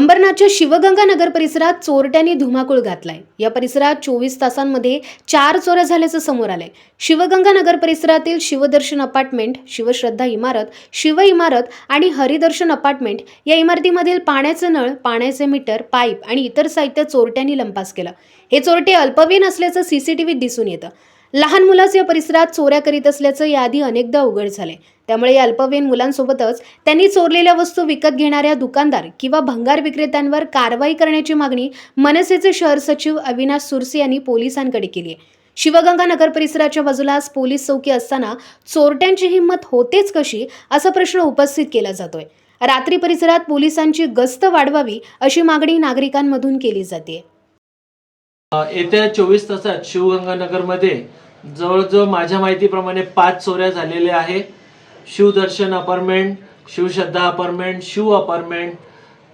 अंबरनाथच्या शिवगंगा नगर परिसरात चोरट्यांनी धुमाकूळ घातलाय. या परिसरात चोवीस तासांमध्ये चार चोऱ्या झाल्याचं समोर आलंय. शिवगंगा नगर परिसरातील शिवदर्शन अपार्टमेंट शिवश्रद्धा इमारत शिव इमारत आणि हरिदर्शन अपार्टमेंट या इमारतीमधील पाण्याचे नळ पाण्याचे मीटर पाईप आणि इतर साहित्य चोरट्यांनी लंपास केलं. हे चोरटे अल्पवयीन असल्याचं सीसीटीव्हीत दिसून येतं. लहान मुलाच या परिसरात चोऱ्या करीत असल्याचं याआधी अनेकदा उघड झाले त्यामुळे या अल्पवयीन मुलांसोबतच त्यांनी चोरलेल्या वस्तू विकत घेणाऱ्या दुकानदार किंवा भंगार विक्रेत्यांवर कारवाई करण्याची मागणी मनसेचे शहर सचिव अविनाश सुरसे यांनी पोलिसांकडे केली आहे शिवगंगा नगर परिसराच्या बाजूलाच पोलीस चौकी असताना चोरट्यांची हिंमत होतेच कशी असा प्रश्न उपस्थित केला जातोय. रात्री परिसरात पोलिसांची गस्त वाढवावी अशी मागणी नागरिकांमधून केली जाते येत्या चोवीस तासात शिवगंगानगरमध्ये जवळजवळ माझ्या माहितीप्रमाणे पाच चोऱ्या झालेल्या आहे Shivdarshan apartment Shivshraddha apartment Shiv apartment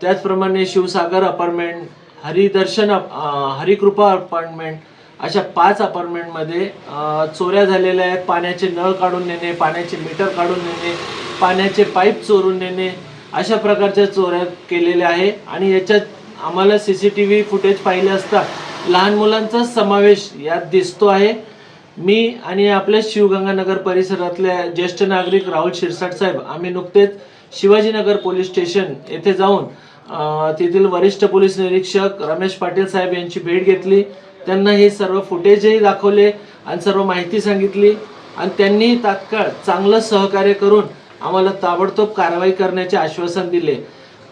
त्याचप्रमाणे शिवसागर अपार्टमेंट हरिदर्शन अप- हरिकृपा अपार्टमेंट अशा पाच अपार्टमेंटमध्ये चोऱ्या झालेल्या आहेत. पाण्याचे नळ काढून नेणे पाण्याचे मीटर काढून नेणे पाण्याचे पाईप चोरून नेणे अशा प्रकारच्या चोऱ्या केलेल्या आहे आणि याच्यात आम्हाला C C T V footage पाहिले असता लहान मुलांचा समावेश यात दिसतो आहे. मी आणि आपल्या शिवगंगानगर परिसरातल्या ज्येष्ठ नागरिक राहुल शिरसाट साहेब आम्ही नुकतेच शिवाजीनगर पोलीस स्टेशन येथे जाऊन तेथील वरिष्ठ पोलीस निरीक्षक रमेश पाटील साहेब यांची भेट घेतली. त्यांना हे सर्व फुटेजही दाखवले आणि सर्व माहिती सांगितली. आणि त्यांनी तात्काळ चांगलं सहकार्य करून आम्हाला ताबडतोब कारवाई करण्याचे आश्वासन दिले.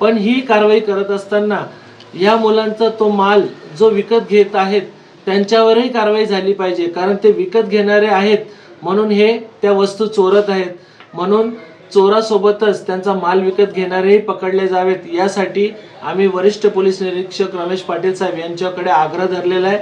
पण ही कारवाई करत असताना या मुलांचा तो माल जो विकत घेत आहेत त्यांच्यावरही कारवाई झाली पाहिजे. कारण ते विकत घेणारे आहेत म्हणून हे त्या वस्तू चोरत आहेत. म्हणून चोरासोबतच त्यांचा माल विकत घेणारेही पकडले जावेत. यासाठी आम्ही वरिष्ठ पोलीस निरीक्षक रमेश पाटील साहेब यांच्याकडे आग्रह धरलेला आहे.